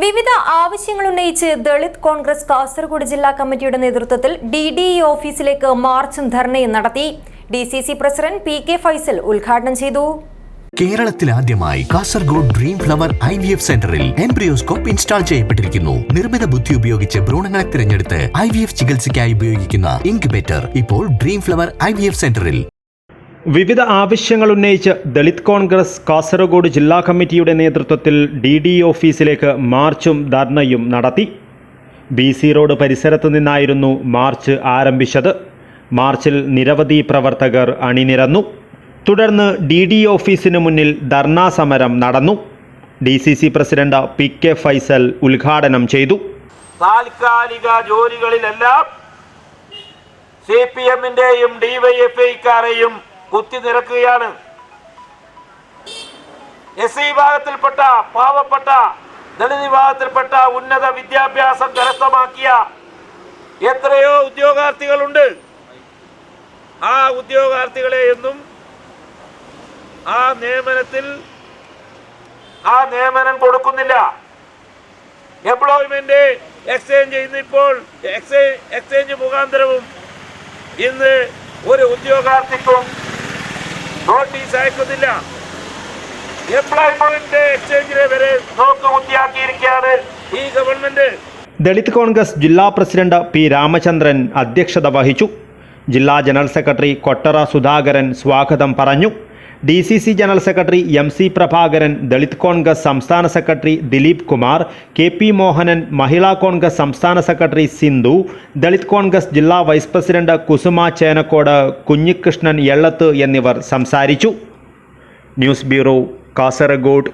വിവിധ ആവശ്യങ്ങൾ ഉന്നയിച്ച് ദളിത് കോൺഗ്രസ് കാസർഗോഡ് ജില്ലാ കമ്മിറ്റിയുടെ നേതൃത്വത്തിൽ ഡി ഡി ഇ ഓഫീസിലേക്ക് മാർച്ചും ധർണയും നടത്തി. D C C president P K Faisal ഉദ്ഘാടനം ചെയ്തു. കേരളത്തിൽ ആദ്യമായി Kasaragod dream flower I V F സെന്ററിൽ എംബ്രിയോസ്കോപ്പ് ഇൻസ്റ്റാൾ ചെയ്യപ്പെട്ടിരിക്കുന്നു. നിർമ്മിത ബുദ്ധി ഉപയോഗിച്ച് ഭ്രൂണങ്ങളെ തിരഞ്ഞെടുത്ത് ഐ വി എഫ് ചികിത്സയ്ക്കായി ഉപയോഗിക്കുന്ന ഇൻക്യുബേറ്റർ ഇപ്പോൾ Dream Flower I V F സെന്ററിൽ. വിവിധ ആവശ്യങ്ങൾ ഉന്നയിച്ച് ദളിത് കോൺഗ്രസ് കാസർഗോഡ് ജില്ലാ കമ്മിറ്റിയുടെ നേതൃത്വത്തിൽ ഡി ഡി ഓഫീസിലേക്ക് മാർച്ചും ധർണയും നടത്തി. ബി സി റോഡ് പരിസരത്ത് നിന്നായിരുന്നു മാർച്ച് ആരംഭിച്ചത്. മാർച്ചിൽ നിരവധി പ്രവർത്തകർ അണിനിരന്നു. തുടർന്ന് ഡി ഡി ഓഫീസിന് മുന്നിൽ ധർണാ സമരം നടന്നു. D C C president P K Faisal ഉദ്ഘാടനം ചെയ്തു. താൽക്കാലിക ജോലികളിലെല്ലാം സി പി എമ്മിന്റെയും ഡിവൈഎഫ്ഐക്കാരെയും കുത്തി നിരക്കുകയാണ്. എസ് സി വിഭാഗത്തിൽപ്പെട്ട പാവപ്പെട്ട ദളിത് വിഭാഗത്തിൽപ്പെട്ട ഉന്നത വിദ്യാഭ്യാസം കരസ്ഥമാക്കിയ എത്രയോ ഉദ്യോഗാർത്ഥികളുണ്ട്. ആ ഉദ്യോഗാർത്ഥികളെ എന്നും ആ നിയമനത്തിൽ ആ നിയമനം കൊടുക്കുന്നില്ല. എംപ്ലോയ്മെന്റ് എക്സ്ചേഞ്ച് ഇന്നിപ്പോൾ ഇപ്പോൾ എക്സ്ചേഞ്ച് മുഖാന്തരവും ഇന്ന് ഒരു ഉദ്യോഗാർത്ഥിക്കും നോട്ടീസ് അയക്കുന്നില്ല എംപ്ലോയ്മെന്റ് എക്സ്ചേഞ്ചിനെ വരെ നോക്കുകുത്തിയാക്കിയിരിക്കുകയാണ് ഈ ഗവൺമെന്റ്. ദളിത് കോൺഗ്രസ് ജില്ലാ പ്രസിഡന്റ് പി രാമചന്ദ്രൻ അധ്യക്ഷത വഹിച്ചു. ജില്ലാ ജനറൽ സെക്രട്ടറി കൊട്ടറ സുധാകരൻ സ്വാഗതം പറഞ്ഞു. D C C general secretary M C Prabhakaran Dalit Congress സംസ്ഥാന secretary Dileep Kumar K P Mohanan Mahila Congress സംസ്ഥാന സെക്രട്ടറി സിന്ധു ദളിത് കോൺഗ്രസ് ജില്ലാ വൈസ് പ്രസിഡന്റ് കുസുമ ചേനക്കോട് കുഞ്ഞികൃഷ്ണൻ എള്ളത്ത് എന്നിവർ സംസാരിച്ചു. News bureau Kasaragod.